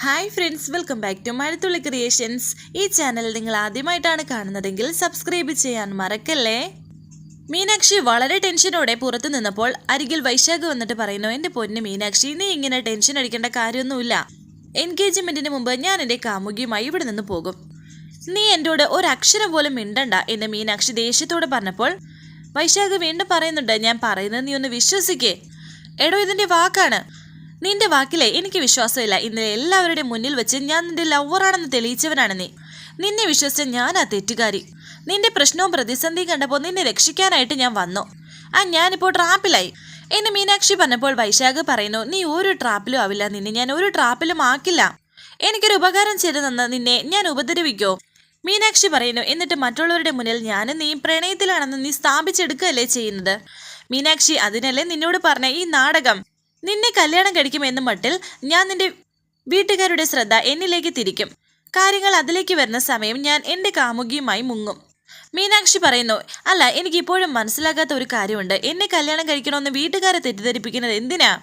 Hi friends welcome back to Mazhathulli creations ഈ channel നിങ്ങൾ ആദ്യമായിട്ടാണ് കാണുന്നതെങ്കിൽ സബ്സ്ക്രൈബ് ചെയ്യാൻ മറക്കല്ലേ? മീനാക്ഷി വളരെ ടെൻഷനോടെ പുറത്തു നിന്നപ്പോൾ അരികിൽ വൈശാഖ് വന്നിട്ട് പറയുന്നു എന്റെ പൊന്ന് മീനാക്ഷി നീ ഇങ്ങനെ ടെൻഷൻ അടിക്കേണ്ട കാര്യമൊന്നുമില്ല. എൻഗേജ്മെന്റിന് മുമ്പ് ഞാൻ എന്റെ കാമുകിയുമായി ഇവിടെ നിന്ന് പോകും. നീ എന്റെ ഒരു അക്ഷരം പോലും മിണ്ടണ്ട എന്ന് മീനാക്ഷി ദേഷ്യത്തോടെ പറഞ്ഞപ്പോൾ വൈശാഖ് വീണ്ടും പറയുന്നുണ്ട് ഞാൻ പറയുന്നത് നീ ഒന്ന് വിശ്വസിക്കേ. എടോ ഇതിന്റെ വാക്കാണ്. നിന്റെ വാക്കിലെ എനിക്ക് വിശ്വാസമില്ല. ഇന്നലെ എല്ലാവരുടെയും മുന്നിൽ വെച്ച് ഞാൻ നിന്റെ ലവറാണെന്ന് തെളിയിച്ചവനാണ് നീ. നിന്നെ വിശ്വസിച്ച ഞാൻ ആ തെറ്റുകാരി. നിന്റെ പ്രശ്നവും പ്രതിസന്ധിയും കണ്ടപ്പോൾ നിന്നെ രക്ഷിക്കാനായിട്ട് ഞാൻ വന്നു. ആ ഞാനിപ്പോൾ ട്രാപ്പിലായി. എന്ന് മീനാക്ഷി പറഞ്ഞപ്പോൾ വൈശാഖ് പറയുന്നു നീ ഒരു ട്രാപ്പിലും ആവില്ല. നിന്നെ ഞാൻ ഒരു ട്രാപ്പിലും ആക്കില്ല. എനിക്കൊരു ഉപകാരം ചെയ്തു തന്ന നിന്നെ ഞാൻ ഉപദ്രവിക്കോ? മീനാക്ഷി പറയുന്നു എന്നിട്ട് മറ്റുള്ളവരുടെ മുന്നിൽ ഞാനും നീ പ്രണയത്തിലാണെന്ന് നീ സ്ഥാപിച്ചെടുക്കുകയല്ലേ ചെയ്യുന്നത്? മീനാക്ഷി അതിനല്ലേ നിന്നോട് പറഞ്ഞ ഈ നാടകം? നിന്നെ കല്യാണം കഴിക്കുമെന്ന മട്ടിൽ ഞാൻ നിന്റെ വീട്ടുകാരുടെ ശ്രദ്ധ എന്നിലേക്ക് തിരിക്കും. കാര്യങ്ങൾ അതിലേക്ക് വരുന്ന സമയം ഞാൻ എന്റെ കാമുകിയുമായി മുങ്ങും. മീനാക്ഷി പറയുന്നു അല്ല എനിക്ക് ഇപ്പോഴും മനസ്സിലാകാത്ത ഒരു കാര്യമുണ്ട്. എന്നെ കല്യാണം കഴിക്കണമെന്ന് വീട്ടുകാരെ തെറ്റിദ്ധരിപ്പിക്കുന്നത് എന്തിനാ?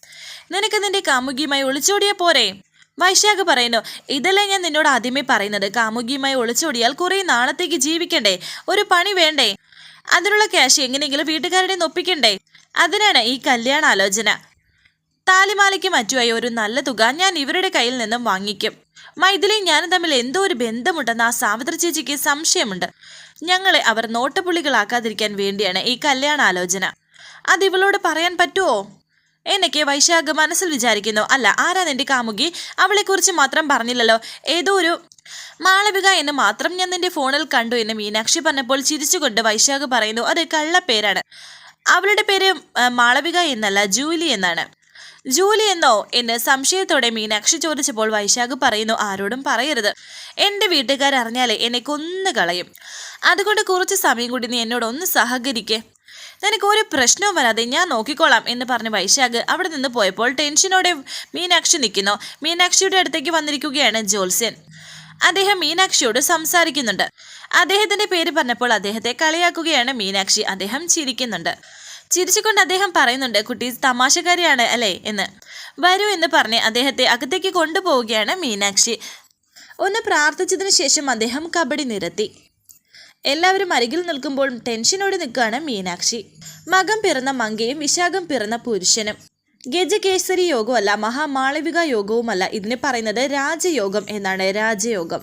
നിനക്ക് നിന്റെ കാമുകിയുമായി ഒളിച്ചോടിയാ പോരെ? വൈശാഖ് പറയുന്നു ഇതല്ലേ ഞാൻ നിന്നോട് ആദ്യമേ പറയുന്നത്. കാമുകിയുമായി ഒളിച്ചോടിയാൽ കുറേ നാളത്തേക്ക് ജീവിക്കണ്ടേ? ഒരു പണി വേണ്ടേ? അതിനുള്ള ക്യാഷ് എങ്ങനെയെങ്കിലും വീട്ടുകാരുടെ ഒപ്പിക്കണ്ടേ? അതിനാണ് ഈ കല്യാണ ആലോചന താലിമാലയ്ക്ക് മറ്റുമായി ഒരു നല്ല തുക ഞാൻ ഇവരുടെ കയ്യിൽ നിന്നും വാങ്ങിക്കും. മൈഥിലിയും ഞാനും തമ്മിൽ എന്തോ ഒരു ബന്ധമുണ്ടെന്ന് ആ സാവിത്ര ചേച്ചിക്ക് സംശയമുണ്ട്. ഞങ്ങളെ അവർ നോട്ടപ്പുള്ളികളാക്കാതിരിക്കാൻ വേണ്ടിയാണ് ഈ കല്യാണാലോചന. അത് ഇവളോട് പറയാൻ പറ്റുമോ എന്നൊക്കെ വൈശാഖ് മനസ്സിൽ വിചാരിക്കുന്നു. അല്ല ആരാ നിന്റെ കാമുകി? അവളെക്കുറിച്ച് മാത്രം പറഞ്ഞില്ലല്ലോ. ഏതോ ഒരു മാളവിക എന്ന് മാത്രം ഞാൻ നിന്റെ ഫോണിൽ കണ്ടു എന്ന് മീനാക്ഷി പറഞ്ഞപ്പോൾ ചിരിച്ചുകൊണ്ട് വൈശാഖ് പറയുന്നു അത് കള്ള പേരാണ്. അവളുടെ പേര് മാളവിക എന്നല്ല ജൂലി എന്നാണ്. ജൂലി എന്നോ എന്ന് സംശയത്തോടെ മീനാക്ഷി ചോദിച്ചപ്പോൾ വൈശാഖ് പറയുന്നു ആരോടും പറയരുത്. എന്റെ വീട്ടുകാർ അറിഞ്ഞാലേ എന്നെ കൊന്നു കളയും. അതുകൊണ്ട് കുറച്ച് സമയം കൂടി നീ എന്നോട് ഒന്ന് സഹകരിക്കേ. നിനക്ക് ഒരു പ്രശ്നവും വരാതെ ഞാൻ നോക്കിക്കോളാം എന്ന് പറഞ്ഞ് വൈശാഖ് അവിടെ നിന്ന് പോയപ്പോൾ ടെൻഷനോടെ മീനാക്ഷി നിൽക്കുന്നു. മീനാക്ഷിയുടെ അടുത്തേക്ക് വന്നിരിക്കുകയാണ് ജോത്സ്യൻ. അദ്ദേഹം മീനാക്ഷിയോട് സംസാരിക്കുന്നുണ്ട്. അദ്ദേഹത്തിന്റെ പേര് പറഞ്ഞപ്പോൾ അദ്ദേഹത്തെ കളിയാക്കുകയാണ് മീനാക്ഷി. അദ്ദേഹം ചിരിക്കുന്നുണ്ട്. ചിരിച്ചുകൊണ്ട് അദ്ദേഹം പറയുന്നുണ്ട് കുട്ടി തമാശക്കാരിയാണ് അല്ലേ? എന്ന്. വരൂ എന്ന് പറഞ്ഞ് അദ്ദേഹത്തെ അകത്തേക്ക് കൊണ്ടുപോവുകയാണ് മീനാക്ഷി. ഒന്ന് പ്രാർത്ഥിച്ചതിന് ശേഷം അദ്ദേഹം കബഡി നിരത്തി. എല്ലാവരും അരികിൽ നിൽക്കുമ്പോൾ ടെൻഷനോടെ നിൽക്കുകയാണ് മീനാക്ഷി. മകം പിറന്ന മങ്കയും വിശാഖം പിറന്ന പുരുഷനും. ഗജകേസരി യോഗമല്ല മഹാമാളവിക യോഗവുമല്ല. ഇതിന് പറയുന്നത് രാജയോഗം എന്നാണ് രാജയോഗം.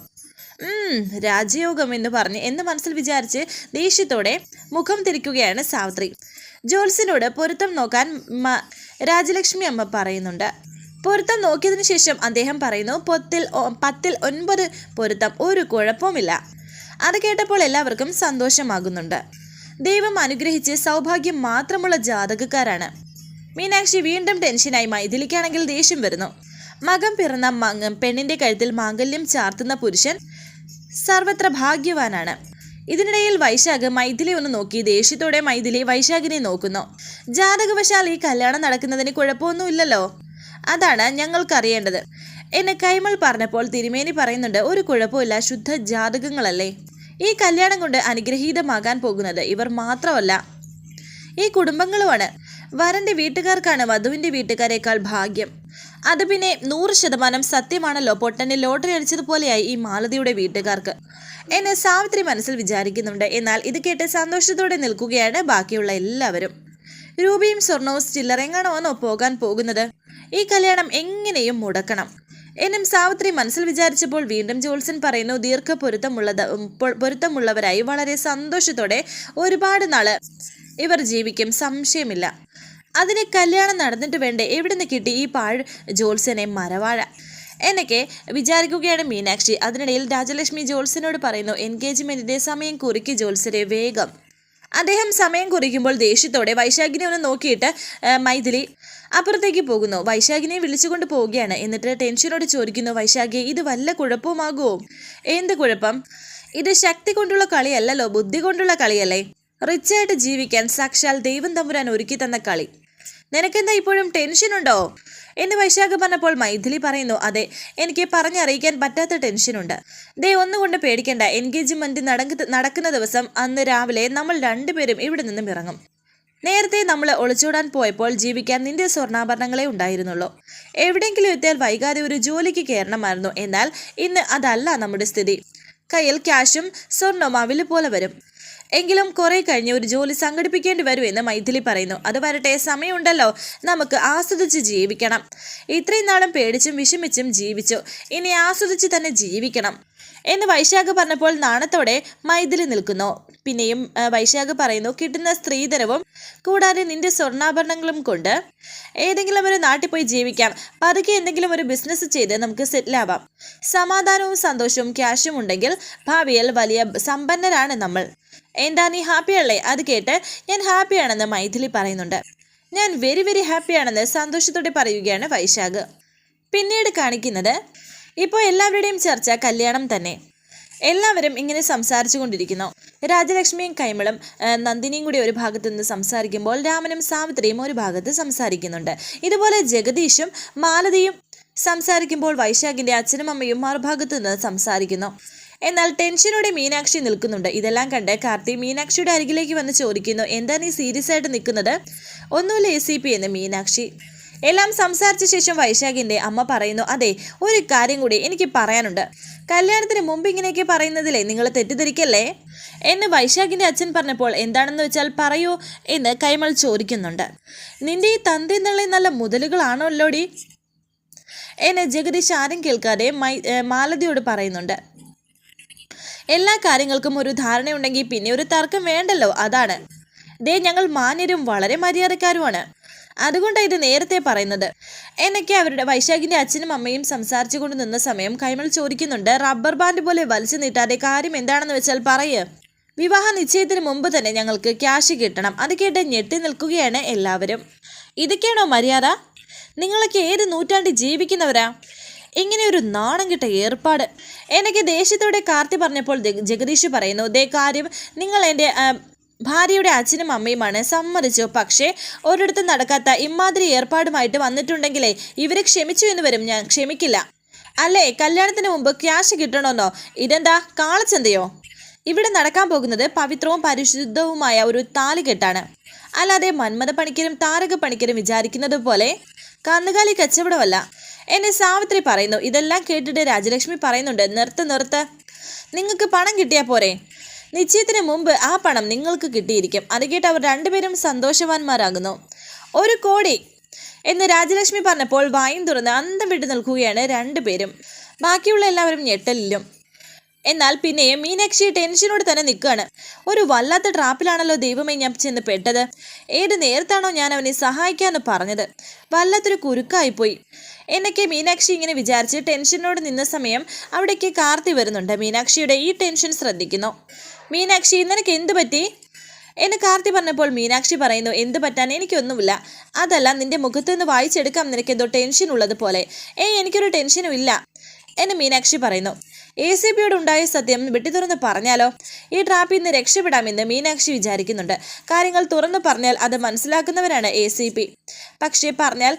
രാജയോഗം എന്ന് പറഞ്ഞ് എന്ന് മനസ്സിൽ വിചാരിച്ച് ദേഷ്യത്തോടെ മുഖം തിരിക്കുകയാണ് സാവിത്രി. ജോത്സ്യനോട് പൊരുത്തം നോക്കാൻ രാജലക്ഷ്മി അമ്മ പറയുന്നുണ്ട്. പൊരുത്തം നോക്കിയതിനു ശേഷം അദ്ദേഹം പറയുന്നു പത്തിൽ പത്തിൽ ഒൻപത് പൊരുത്തം ഒരു കുഴപ്പവുമില്ല. അത് കേട്ടപ്പോൾ എല്ലാവർക്കും സന്തോഷമാകുന്നുണ്ട്. ദൈവം അനുഗ്രഹിച്ച് സൗഭാഗ്യം മാത്രമുള്ള ജാതകക്കാരാണ്. മീനാക്ഷി വീണ്ടും ടെൻഷനായി മൈഥിലിക്കാണെങ്കിൽ ദേഷ്യം വരുന്നു. മകം പിറന്ന മങ്ങം പെണ്ണിന്റെ കഴുത്തിൽ മാംഗല്യം ചാർത്തുന്ന പുരുഷൻ സർവത്ര ഭാഗ്യവാനാണ്. ഇതിനിടയിൽ വൈശാഖ് മൈഥിലി ഒന്ന് നോക്കി ദേഷ്യത്തോടെ മൈഥിലി വൈശാഖിനെ നോക്കുന്നു. ജാതകവശാൽ ഈ കല്യാണം നടക്കുന്നതിന് കുഴപ്പമൊന്നുമില്ലല്ലോ. അതാണ് ഞങ്ങൾക്കറിയേണ്ടത്. എന്നെ കൈമൾ പറഞ്ഞപ്പോൾ തിരുമേനി പറയുന്നുണ്ട് ഒരു കുഴപ്പമില്ല ശുദ്ധ ജാതകങ്ങളല്ലേ. ഈ കല്യാണം കൊണ്ട് അനുഗ്രഹീതമാകാൻ പോകുന്നത് ഇവർ മാത്രമല്ല. ഈ കുടുംബങ്ങളുമാണ്. വരന്റെ വീട്ടുകാർക്കാണ് വധുവിന്റെ വീട്ടുകാരേക്കാൾ ഭാഗ്യം. അത് പിന്നെ നൂറ് ശതമാനം സത്യമാണല്ലോ. പൊട്ടനെ ലോട്ടറി അടിച്ചതുപോലെയായി ഈ മാലതിയുടെ വീട്ടുകാർക്ക്. എന്നെ സാവിത്രി മനസ്സിൽ വിചാരിക്കുന്നുണ്ട്. എന്നാൽ ഇത് കേട്ട് സന്തോഷത്തോടെ നിൽക്കുകയാണ് ബാക്കിയുള്ള എല്ലാവരും. രൂപയും സ്വർണവും ചില്ലറെങ്ങാണോന്നോ പോകാൻ പോകുന്നത്. ഈ കല്യാണം എങ്ങനെയും മുടക്കണം. എന്നും സാവിത്രി മനസ്സിൽ വിചാരിച്ചപ്പോൾ വീണ്ടും ജോൾസൺ പറയുന്നു ദീർഘ പൊരുത്തമുള്ളത് പൊരുത്തമുള്ളവരായി വളരെ സന്തോഷത്തോടെ ഒരുപാട് നാൾ ഇവർ ജീവിക്കും. സംശയമില്ല. അതിന് കല്യാണം നടന്നിട്ട് വേണ്ടേ? എവിടെ നിന്ന് കിട്ടി ഈ പാഴ് ജോത്സ്യനെ മരവാഴ? എന്നൊക്കെ വിചാരിക്കുകയാണ് മീനാക്ഷി. അതിനിടയിൽ രാജലക്ഷ്മി ജോത്സ്യനോട് പറയുന്നു എൻഗേജ്മെന്റിന്റെ സമയം കുറിക്ക് ജോത്സ്യരെ വേഗം. അദ്ദേഹം സമയം കുറിക്കുമ്പോൾ ദേഷ്യത്തോടെ വൈശാഖിനെ ഒന്ന് നോക്കിയിട്ട് മൈഥിലി അപ്പുറത്തേക്ക് പോകുന്നു. വൈശാഖിനെ വിളിച്ചുകൊണ്ട് പോവുകയാണ്. എന്നിട്ട് ടെൻഷനോട് ചോദിക്കുന്നു വൈശാഖി ഇത് വല്ല കുഴപ്പമാകുമോ എന്ത് കുഴപ്പം? ഇത് ശക്തി കൊണ്ടുള്ള കളിയല്ലല്ലോ ബുദ്ധി കൊണ്ടുള്ള കളിയല്ലേ? റിച്ചായിട്ട് ജീവിക്കാൻ സാക്ഷാൽ ദൈവം തമ്പുരാൻ ഒരുക്കി തന്ന കളി. നിനക്കെന്താ ഇപ്പോഴും ടെൻഷനുണ്ടോ? എന്ന് വൈശാഖ് പറഞ്ഞപ്പോൾ മൈഥിലി പറയുന്നു അതെ എനിക്ക് പറഞ്ഞറിയിക്കാൻ പറ്റാത്ത ടെൻഷനുണ്ട്. ദേ ഒന്നുകൊണ്ട് പേടിക്കേണ്ട. എൻഗേജ്മെന്റ് നടക്കുന്ന ദിവസം അന്ന് രാവിലെ നമ്മൾ രണ്ടുപേരും ഇവിടെ നിന്നും ഇറങ്ങും. നേരത്തെ നമ്മൾ ഒളിച്ചോടാൻ പോയപ്പോൾ ജീവിക്കാൻ നിന്റെ സ്വർണാഭരണങ്ങളെ ഉണ്ടായിരുന്നുള്ളൂ. എവിടെയെങ്കിലും എത്തിയാൽ വൈകാതെ ഒരു ജോലിക്ക് കയറണമായിരുന്നു. എന്നാൽ ഇന്ന് അതല്ല നമ്മുടെ സ്ഥിതി. കയ്യിൽ ക്യാഷും സ്വർണവും അവിൽ പോലെ വരും. എങ്കിലും കുറെ കഴിഞ്ഞ് ഒരു ജോലി സംഘടിപ്പിക്കേണ്ടി വരുമെന്ന് മൈഥിലി പറയുന്നു. അത് വരട്ടെ സമയമുണ്ടല്ലോ. നമുക്ക് ആസ്വദിച്ച് ജീവിക്കണം. ഇത്രയും നാളും പേടിച്ചും വിഷമിച്ചും ജീവിച്ചു. ഇനി ആസ്വദിച്ച് തന്നെ ജീവിക്കണം. എന്ന് വൈശാഖ് പറഞ്ഞപ്പോൾ നാണത്തോടെ മൈഥിലി നിൽക്കുന്നു. പിന്നെയും വൈശാഖ് പറയുന്നു കിട്ടുന്ന സ്ത്രീധനവും കൂടാതെ നിന്റെ സ്വർണാഭരണങ്ങളും കൊണ്ട് ഏതെങ്കിലും ഒരു നാട്ടിൽ പോയി ജീവിക്കാം. പതുക്കെ എന്തെങ്കിലും ഒരു ബിസിനസ് ചെയ്ത് നമുക്ക് സെറ്റിലാവാം സമാധാനവും സന്തോഷവും ക്യാഷും ഉണ്ടെങ്കിൽ ഭാവിയിൽ വലിയ സമ്പന്നരാണ് നമ്മൾ. എന്താ നീ ഹാപ്പിയല്ലേ അത് കേട്ട് ഞാൻ ഹാപ്പിയാണെന്ന് മൈഥിലി പറയുന്നുണ്ട്. ഞാൻ വെരി വെരി ഹാപ്പിയാണെന്ന് സന്തോഷത്തോടെ പറയുകയാണ് വൈശാഖ്. പിന്നീട് കാണിക്കുന്നത് ഇപ്പോൾ എല്ലാവരുടെയും ചർച്ച കല്യാണം തന്നെ. എല്ലാവരും ഇങ്ങനെ സംസാരിച്ചു കൊണ്ടിരിക്കുന്നു. രാജലക്ഷ്മിയും കൈമളും നന്ദിനിയും കൂടി ഒരു ഭാഗത്ത് നിന്ന് സംസാരിക്കുമ്പോൾ രാമനും സാവിത്രിയും ഒരു ഭാഗത്ത് സംസാരിക്കുന്നുണ്ട്. ഇതുപോലെ ജഗദീഷും മാലതിയും സംസാരിക്കുമ്പോൾ വൈശാഖിന്റെ അച്ഛനും അമ്മയും മറുഭാഗത്ത് നിന്ന് സംസാരിക്കുന്നു. എന്നാൽ ടെൻഷനോടെ മീനാക്ഷി നിൽക്കുന്നുണ്ട്. ഇതെല്ലാം കണ്ട് കാർത്തി മീനാക്ഷിയുടെ അരികിലേക്ക് വന്ന് ചോദിക്കുന്നു എന്താണ് ഈ സീരിയസ് ആയിട്ട് നിൽക്കുന്നത്? ഒന്നുമില്ല എ സി പി എന്ന് മീനാക്ഷി. എല്ലാം സംസാരിച്ച ശേഷം വൈശാഖിന്റെ അമ്മ പറയുന്നു അതെ ഒരു കാര്യം കൂടി എനിക്ക് പറയാനുണ്ട്. കല്യാണത്തിന് മുമ്പ് ഇങ്ങനെയൊക്കെ പറയുന്നതിലേ നിങ്ങൾ തെറ്റിദ്ധരിക്കല്ലേ? എന്ന് വൈശാഖിന്റെ അച്ഛൻ പറഞ്ഞപ്പോൾ എന്താണെന്ന് വെച്ചാൽ പറയൂ എന്ന് കൈമൾ ചോദിക്കുന്നുണ്ട്. നിന്റെ ഈ തന്തി നല്ല നല്ല മുതലുകളാണല്ലോടി? എന്നെ ജഗദീഷ് ആരും കേൾക്കാതെ മാലതിയോട് പറയുന്നുണ്ട്. എല്ലാ കാര്യങ്ങൾക്കും ഒരു ധാരണയുണ്ടെങ്കിൽ പിന്നെ ഒരു തർക്കം വേണ്ടല്ലോ അതാണ്. ദേ ഞങ്ങൾ മാന്യരും വളരെ മര്യാദക്കാരുമാണ്. അതുകൊണ്ടാണ് ഇത് നേരത്തെ പറയുന്നത്. എന്നൊക്കെ അവരുടെ വൈശാഖിന്റെ അച്ഛനും അമ്മയും സംസാരിച്ചു കൊണ്ട് നിന്ന സമയം കൈമൾ ചോദിക്കുന്നുണ്ട് റബ്ബർ ബാൻഡ് പോലെ വലിച്ചു നീട്ടാതെ കാര്യം എന്താണെന്ന് വെച്ചാൽ പറയ്. വിവാഹ നിശ്ചയത്തിന് മുമ്പ് തന്നെ ഞങ്ങൾക്ക് ക്യാഷ് കിട്ടണം. അത് കേട്ട് ഞെട്ടി നിൽക്കുകയാണ് എല്ലാവരും. ഇതൊക്കെയാണോ മര്യാദ? നിങ്ങളൊക്കെ ഏത് നൂറ്റാണ്ടിൽ ജീവിക്കുന്നവരാ? ഇങ്ങനെ ഒരു നാണം കിട്ട ഏർപ്പാട്. എനിക്ക് ദേഷ്യത്തോടെ കാർത്തി പറഞ്ഞപ്പോൾ ജഗദീഷ് പറയുന്നു ദേ കാര്യം നിങ്ങൾ എന്റെ ഭാര്യയുടെ അച്ഛനും അമ്മയുമാണ് സമ്മതിച്ചു. പക്ഷേ ഒരിടത്തും നടക്കാത്ത ഇമാതിരി ഏർപ്പാടുമായിട്ട് വന്നിട്ടുണ്ടെങ്കിലേ ഇവരെ ക്ഷമിച്ചു എന്ന് വരും. ഞാൻ ക്ഷമിക്കില്ല. അല്ലേ കല്യാണത്തിന് മുമ്പ് ക്യാഷ് കിട്ടണമെന്നോ? ഇതെന്താ കാളച്ചന്തയോ? ഇവിടെ നടക്കാൻ പോകുന്നത് പവിത്രവും പരിശുദ്ധവുമായ ഒരു താലികെട്ടാണ്. അല്ലാതെ മന്മത പണിക്കരും താരക പണിക്കരും വിചാരിക്കുന്നത് പോലെ കന്നുകാലി കച്ചവടമല്ല. എന്നെ സാവിത്രി പറയുന്നു ഇതെല്ലാം കേട്ടിട്ട് രാജലക്ഷ്മി പറയുന്നുണ്ട് നിർത്ത് നിർത്ത്. നിങ്ങൾക്ക് പണം കിട്ടിയാൽ പോരെ? നിശ്ചയത്തിന് മുമ്പ് ആ പണം നിങ്ങൾക്ക് കിട്ടിയിരിക്കും. അത് കേട്ട് അവർ രണ്ടുപേരും സന്തോഷവാന്മാരാകുന്നു. ഒരു കോടി എന്ന് രാജലക്ഷ്മി പറഞ്ഞപ്പോൾ വായും തുറന്ന് അന്തം വിട്ടു നിൽക്കുകയാണ് രണ്ടുപേരും. ബാക്കിയുള്ള എല്ലാവരും ഞെട്ടലിലും. എന്നാൽ പിന്നെയും മീനാക്ഷി ടെൻഷനോട് തന്നെ നിൽക്കുകയാണ്. ഒരു വല്ലാത്ത ട്രാപ്പിലാണല്ലോ ദൈവമേ ഞാൻ ചെന്ന് പെട്ടത്. ഏത് നേരത്താണോ ഞാൻ അവനെ സഹായിക്കാമെന്ന് പറഞ്ഞത്. വല്ലാത്തൊരു കുരുക്കായിപ്പോയി. എന്നൊക്കെ മീനാക്ഷി ഇങ്ങനെ വിചാരിച്ച് ടെൻഷനോട് നിന്ന സമയം അവിടേക്ക് കാർത്തി വരുന്നുണ്ട്. മീനാക്ഷിയുടെ ഈ ടെൻഷൻ ശ്രദ്ധിക്കുന്നു. മീനാക്ഷി നിനക്ക് എന്ത് പറ്റി? എന്ന് കാർത്തി പറഞ്ഞപ്പോൾ മീനാക്ഷി പറയുന്നു എന്ത് പറ്റാൻ എനിക്കൊന്നുമില്ല. അതല്ല നിന്റെ മുഖത്ത് നിന്ന് വായിച്ചെടുക്കാം. നിനക്ക് എന്തോ ടെൻഷൻ ഉള്ളത് പോലെ. ഏയ് എനിക്കൊരു ടെൻഷനും ഇല്ല. എന്ന് മീനാക്ഷി പറയുന്നു. എ സി പിയോട് ഉണ്ടായ സത്യം വെട്ടി തുറന്ന് പറഞ്ഞാലോ? ഈ ട്രാപ്പിൽ നിന്ന് രക്ഷപ്പെടാമെന്ന് മീനാക്ഷി വിചാരിക്കുന്നുണ്ട്. കാര്യങ്ങൾ തുറന്നു പറഞ്ഞാൽ അത് മനസ്സിലാക്കുന്നവരാണ് എ സി പി പക്ഷേ പറഞ്ഞാൽ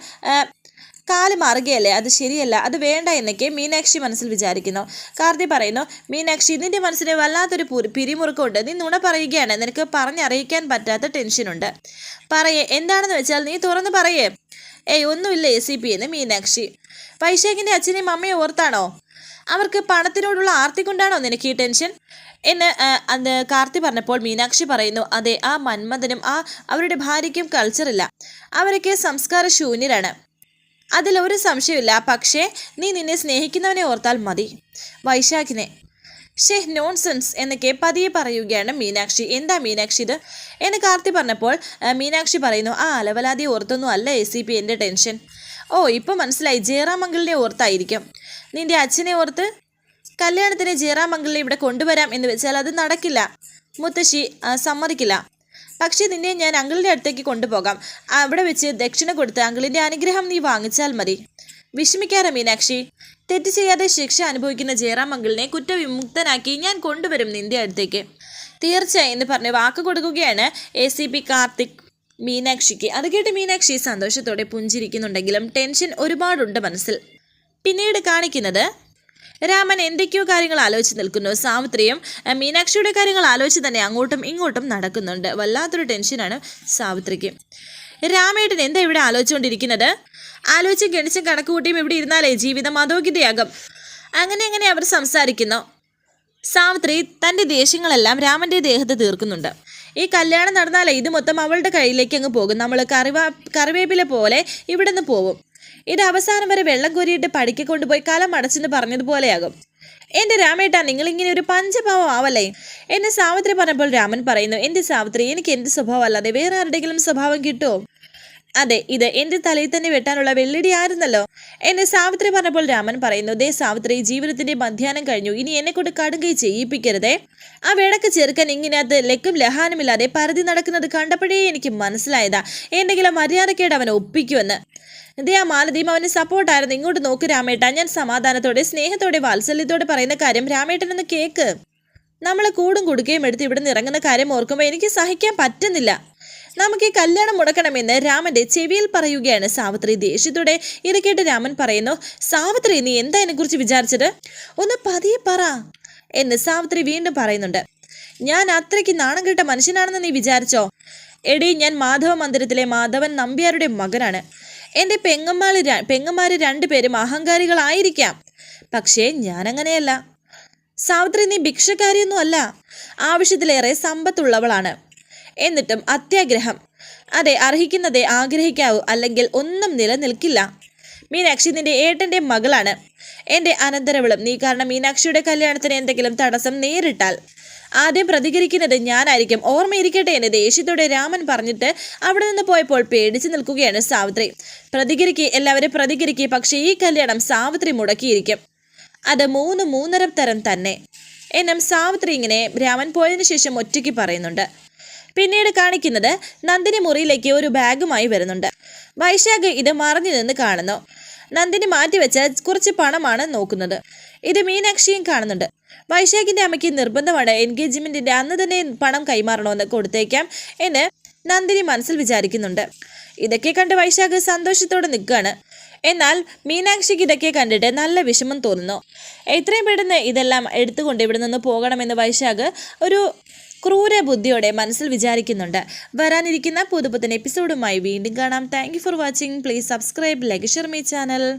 കാൽ മാറുകയല്ലേ? അത് ശരിയല്ല. അത് വേണ്ട എന്നൊക്കെ മീനാക്ഷി മനസ്സിൽ വിചാരിക്കുന്നു. കാർത്തി പറയുന്നു മീനാക്ഷി നിന്റെ മനസ്സിന് വല്ലാത്തൊരു പുരി- പിരിമുറുക്കമുണ്ട്. നീ നുണ പറയുകയാണ്. നിനക്ക് പറഞ്ഞറിയിക്കാൻ പറ്റാത്ത ടെൻഷനുണ്ട്. പറയേ. എന്താണെന്ന് വെച്ചാൽ നീ തുറന്ന് പറയേ. ഏയ് ഒന്നുമില്ല എ സി പി എന്ന് മീനാക്ഷി. വൈശാഖിന്റെ അച്ഛനെയും അമ്മയും ഓർത്താണോ? അവർക്ക് പണത്തിനോടുള്ള ആർത്തി കൊണ്ടാണോ നിനക്ക് ഈ ടെൻഷൻ? എന്ന് അന്ന് കാർത്തി പറഞ്ഞപ്പോൾ മീനാക്ഷി പറയുന്നു അതെ ആ മന്മഥനും ആ അവരുടെ ഭാര്യയ്ക്കും കൾച്ചറില്ല അവരൊക്കെ സംസ്കാര ശൂന്യരാണ് അതിലൊരു സംശയമില്ല പക്ഷേ നീ നിന്നെ സ്നേഹിക്കുന്നവനെ ഓർത്താൽ മതി. വൈശാഖിനെ. ഷേ നോൺസെൻസ് എന്നൊക്കെ പതിയെ പറയുകയാണ് മീനാക്ഷി. എന്താ മീനാക്ഷി ഇത്? എന്ന് കാർത്തി പറഞ്ഞപ്പോൾ മീനാക്ഷി പറയുന്നു ആ അലവലാതി ഓർത്തൊന്നും അല്ല എ സി പി എന്റെ ടെൻഷൻ. ഓ ഇപ്പം മനസ്സിലായി. ജയറാം അങ്കിളിനെ ഓർത്തായിരിക്കും. നിന്റെ അച്ഛനെ ഓർത്ത് കല്യാണത്തിന് ജയറാം അങ്കിളിനെ ഇവിടെ കൊണ്ടുവരാം എന്ന് വെച്ചാൽ അത് നടക്കില്ല. മുത്തശ്ശി സമ്മതിക്കില്ല. പക്ഷേ നിന്നെ ഞാൻ അങ്കിളിന്റെ അടുത്തേക്ക് കൊണ്ടുപോകാം. അവിടെ വെച്ച് ദക്ഷിണ കൊടുത്ത് അങ്കിളിന്റെ അനുഗ്രഹം നീ വാങ്ങിച്ചാൽ മതി. വിഷമിക്കാറ മീനാക്ഷി തെറ്റ് ചെയ്യാതെ ശിക്ഷ അനുഭവിക്കുന്ന ജയറാം അങ്കിളിനെ കുറ്റവിമുക്തനാക്കി ഞാൻ കൊണ്ടുവരും നിന്റെ അടുത്തേക്ക്. തീർച്ചയായും എന്ന് പറഞ്ഞ് വാക്ക് കൊടുക്കുകയാണ് എ സി പി കാർത്തിക് മീനാക്ഷിക്ക്. അത് കേട്ട് മീനാക്ഷി സന്തോഷത്തോടെ പുഞ്ചിരിക്കുന്നുണ്ടെങ്കിലും ടെൻഷൻ ഒരുപാടുണ്ട് മനസ്സിൽ. പിന്നീട് കാണിക്കുന്നത് രാമൻ എന്തൊക്കെയോ കാര്യങ്ങൾ ആലോചിച്ച് നിൽക്കുന്നു. സാവിത്രിയും മീനാക്ഷിയുടെ കാര്യങ്ങൾ ആലോചിച്ച് തന്നെ അങ്ങോട്ടും ഇങ്ങോട്ടും നടക്കുന്നുണ്ട്. വല്ലാത്തൊരു ടെൻഷനാണ് സാവിത്രിക്ക്. രാമേട്ടൻ എന്താ ഇവിടെ ആലോചിച്ചുകൊണ്ടിരിക്കുന്നത്? ആലോചിച്ചും ഗണിച്ചും കണക്കുകൂട്ടിയും ഇവിടെ ഇരുന്നാലേ ജീവിതം അതോഗ്യതയാകും അങ്ങനെ അങ്ങനെ അവർ സംസാരിക്കുന്നു. സാവിത്രി തന്റെ ദേഷ്യങ്ങളെല്ലാം രാമന്റെ ദേഹത്ത് തീർക്കുന്നുണ്ട്. ഈ കല്യാണം നടന്നാലേ ഇത് മൊത്തം അവളുടെ കയ്യിലേക്ക് അങ്ങ് പോകും. നമ്മൾ കറിവാ കറിവേപ്പില പോലെ ഇവിടെ നിന്ന് പോവും. ഇത് അവസാനം വരെ വെള്ളം കോരിയിട്ട് പടിക്ക് കൊണ്ടുപോയി കലം അടച്ചെന്ന് പറഞ്ഞതുപോലെയാകും. എന്റെ രാമേട്ട നിങ്ങൾ ഇങ്ങനെ ഒരു പഞ്ചഭാവം ആവല്ലേ? എന്നെ സാവിത്രി പറഞ്ഞപ്പോൾ രാമൻ പറയുന്നു എന്റെ സാവിത്രി എനിക്ക് എന്ത് സ്വഭാവം അല്ലാതെ വേറെ ആരുടെങ്കിലും സ്വഭാവം കിട്ടുമോ? അതെ ഇത് എന്റെ തലയിൽ തന്നെ വെട്ടാനുള്ള വെള്ളിടി ആയിരുന്നല്ലോ. എന്നെ സാവിത്രി പറഞ്ഞപ്പോൾ രാമൻ പറയുന്നു ദേ സാവിത്രി ജീവിതത്തിന്റെ മധ്യാനം കഴിഞ്ഞു. ഇനി എന്നെ കൊണ്ട് കടുകൈ ചെയ്യിപ്പിക്കരുതേ. ആ വിടക്ക് ചെറുക്കൻ ഇങ്ങനകത്ത് ലക്കും ലഹാനുമില്ലാതെ പരതി നടക്കുന്നത് കണ്ടപ്പോഴേ എനിക്ക് മനസ്സിലായതാ. എന്തെങ്കിലും മര്യാദക്കേട് അവനെ ഒപ്പിക്കുമെന്ന്. ദേ ആ മാലതിയും അവന് സപ്പോർട്ടായിരുന്നു ഇങ്ങോട്ട് നോക്ക് രാമേട്ട. ഞാൻ സമാധാനത്തോടെ സ്നേഹത്തോടെ വാത്സല്യത്തോടെ പറയുന്ന കാര്യം രാമേട്ടനൊന്ന് കേക്ക്. നമ്മളെ കൂടും കുടുക്കുകയും എടുത്ത് ഇവിടെ നിന്ന് ഇറങ്ങുന്ന കാര്യം ഓർക്കുമ്പോൾ എനിക്ക് സഹിക്കാൻ പറ്റുന്നില്ല. നമുക്ക് ഈ കല്യാണം മുടക്കണമെന്ന് രാമന്റെ ചെവിയിൽ പറയുകയാണ് സാവിത്രി. ദേഷ്യത്തോടെ ഇത് കേട്ട് രാമൻ പറയുന്നു സാവിത്രി നീ എന്താ എന്നെക്കുറിച്ച് വിചാരിച്ചത്? ഒന്ന് പതിയെ പറ എന്ന് സാവിത്രി വീണ്ടും പറയുന്നുണ്ട്. ഞാൻ അത്രയ്ക്ക് നാണം കെട്ട മനുഷ്യനാണെന്ന് നീ വിചാരിച്ചോ? എടി ഞാൻ മാധവ മന്ദിരത്തിലെ മാധവൻ നമ്പ്യാരുടെ മകനാണ്. എന്റെ പെങ്ങന്മാര് പെങ്ങന്മാര് രണ്ടുപേരും അഹങ്കാരികളായിരിക്കാം. പക്ഷേ ഞാനങ്ങനെയല്ല. സാവിത്രി നീ ഭിക്ഷക്കാരിയൊന്നും അല്ല ആവശ്യത്തിലേറെ സമ്പത്തുള്ളവളാണ്. എന്നിട്ടും അത്യാഗ്രഹം. അതെ അർഹിക്കുന്നതേ ആഗ്രഹിക്കാവൂ അല്ലെങ്കിൽ ഒന്നും നിലനിൽക്കില്ല. മീനാക്ഷി നിന്റെ ഏട്ടന്റെ മകളാണ്. എന്റെ അനന്തരവളും നീ കാരണം മീനാക്ഷിയുടെ കല്യാണത്തിന് എന്തെങ്കിലും തടസ്സം നേരിട്ടാൽ. ആദ്യം പ്രതികരിക്കുന്നത് ഞാനായിരിക്കും. ഓർമ്മയിരിക്കട്ടെ എന്ന് ദേഷ്യത്തോടെ രാമൻ പറഞ്ഞിട്ട് അവിടെ നിന്ന് പോയപ്പോൾ പേടിച്ചു നിൽക്കുകയാണ് സാവിത്രി. പ്രതികരിക്കുക എല്ലാവരും പ്രതികരിക്കുക പക്ഷേ ഈ കല്യാണം സാവിത്രി മുടക്കിയിരിക്കും. അത് മൂന്ന് മൂന്നര തരം തന്നെ. എന്നും സാവിത്രി ഇങ്ങനെ രാമൻ പോയതിനു ശേഷം ഒറ്റയ്ക്ക് പറയുന്നുണ്ട്. പിന്നീട് കാണിക്കുന്നത് നന്ദിനി മുറിയിലേക്ക് ഒരു ബാഗുമായി വരുന്നുണ്ട്. വൈശാഖ് ഇത് മറഞ്ഞു നിന്ന് കാണുന്നു. നന്ദിനി മാറ്റിവെച്ച കുറച്ച് പണമാണ് നോക്കുന്നത്. ഇത് മീനാക്ഷിയും കാണുന്നുണ്ട്. വൈശാഖിന്റെ അമ്മയ്ക്ക് നിർബന്ധമാണ് എൻഗേജ്മെന്റിന്റെ അന്ന് തന്നെ പണം കൈമാറണമെന്ന് കൊടുത്തേക്കാം എന്ന് നന്ദിനി മനസ്സിൽ വിചാരിക്കുന്നുണ്ട്. ഇതൊക്കെ കണ്ട് വൈശാഖ് സന്തോഷത്തോടെ നിൽക്കുകയാണ്. എന്നാൽ മീനാക്ഷിക്ക് ഇതൊക്കെ കണ്ടിട്ട് നല്ല വിഷമം തോന്നുന്നു. എത്രയും പെട്ടെന്ന് ഇതെല്ലാം എടുത്തുകൊണ്ട് ഇവിടെ നിന്ന് പോകണമെന്ന് വൈശാഖ് ഒരു ക്രൂര ബുദ്ധിയോടെ മനസ്സിൽ വിചാരിക്കുന്നുണ്ട്. വരാനിരിക്കുന്ന പുതുപുത്തൻ എപ്പിസോഡുമായി വീണ്ടും കാണാം. Thank for watching please subscribe like share my channel